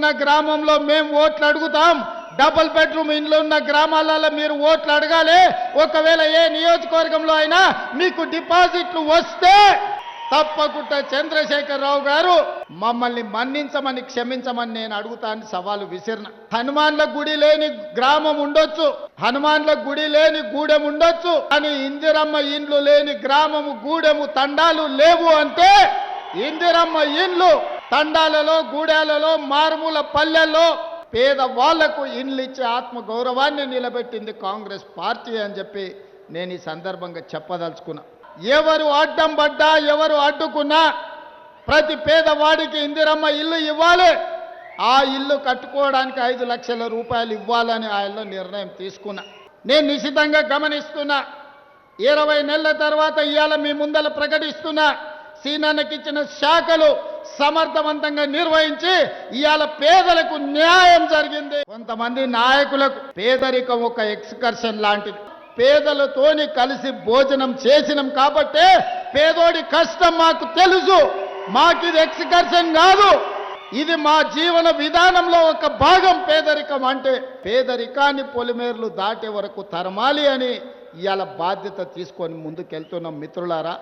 ఉన్న గ్రామంలో మేము ఓట్లు అడుగుతాం. డబుల్ బెడ్రూమ్ ఇండ్లు ఉన్న గ్రామాలలో మీరు ఓట్లు అడగాలి. ఒకవేళ ఏ నియోజకవర్గంలో అయినా మీకు డిపాజిట్లు వస్తే తప్పకుండా చంద్రశేఖరరావు గారు మమ్మల్ని మన్నించమని క్షమించమని నేను అడుగుతాను సవాలు విసిరిన. హనుమాన్ల గుడి లేని గ్రామం ఉండొచ్చు. హనుమాన్ల గుడి లేని గూడెం ఉండొచ్చు. కానీ ఇందిరమ్మ ఇండ్లు లేని గ్రామము గూడెము తండాలు లేవు అంటే ఇందిరమ్మ ఇండ్లు తండాలలో గూడాలలో మారుమూల పల్లెల్లో పేదవాళ్ళకు ఇండ్లు ఇచ్చే నిలబెట్టింది కాంగ్రెస్ పార్టీ అని చెప్పి నేను ఈ సందర్భంగా చెప్పదలుచుకున్నా. ఎవరు అడ్డం పడ్డా ఎవరు అడ్డుకున్నా ప్రతి పేదవాడికి ఇందిరమ్మ ఇల్లు ఇవ్వాలి. ఆ ఇల్లు కట్టుకోవడానికి ఐదు లక్షల రూపాయలు ఇవ్వాలని ఆయనలో నిర్ణయం తీసుకున్నా. నేను నిశితంగా గమనిస్తున్నా. ఇరవై నెలల తర్వాత ఇవాళ మీ ముందల ప్రకటిస్తున్నా. సీనానికి ఇచ్చిన శాఖలు సమర్థవంతంగా నిర్వహించి ఇవాళ పేదలకు న్యాయం జరిగింది. కొంతమంది నాయకులకు పేదరికం ఒక ఎక్స్కర్షన్ లాంటిది. పేదలతోని కలిసి భోజనం చేసినాం కాబట్టే పేదోడి కష్టం మాకు తెలుసు. మాకు ఇది ఎక్స్కర్షన్ కాదు. ఇది మా జీవన విధానంలో ఒక భాగం పేదరికం అంటే పేదరికాన్ని పొలిమేర్లు దాటే వరకు తరమాలి అని ఇవాళ బాధ్యత తీసుకొని ముందుకెళ్తున్నాం మిత్రులారా.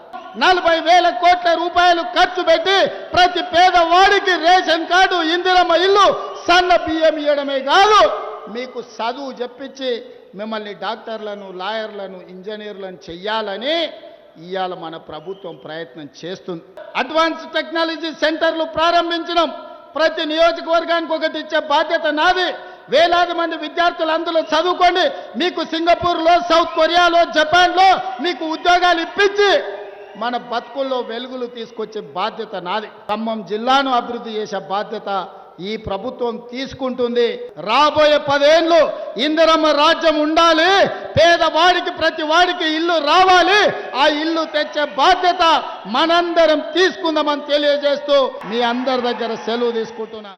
నలభై వేల కోట్ల రూపాయలు ఖర్చు పెట్టి ప్రతి పేదవాడికి రేషన్ కార్డు ఇందిరమ్మ ఇల్లు సన్న బియ్యం ఇవ్వడమే కాదు మీకు చదువు చెప్పించి మిమ్మల్ని డాక్టర్లను లాయర్లను ఇంజనీర్లను చెయ్యాలని ఇవాళ మన ప్రభుత్వం ప్రయత్నం చేస్తుంది. అడ్వాన్స్ టెక్నాలజీ సెంటర్లు ప్రారంభించడం ప్రతి నియోజకవర్గానికి ఒకటి ఇచ్చే బాధ్యత నాది. వేలాది మంది విద్యార్థులు అందులో చదువుకోండి. మీకు సింగపూర్లో సౌత్ కొరియాలో జపాన్లో మీకు ఉద్యోగాలు ఇప్పించి మన బతుకుల్లో వెలుగులు తీసుకొచ్చే బాధ్యత నాది. ఖమ్మం జిల్లాను అభివృద్ధి చేసే బాధ్యత ఈ ప్రభుత్వం తీసుకుంటుంది. రాబోయే పదేళ్ళు ఇందిరమ్మ రాజ్యం ఉండాలి. పేదవాడికి ప్రతి వాడికి ఇల్లు రావాలి. ఆ ఇల్లు తెచ్చే బాధ్యత మనందరం తీసుకుందామని తెలియజేస్తూ మీ అందరి దగ్గర సెలవు తీసుకుంటున్నా.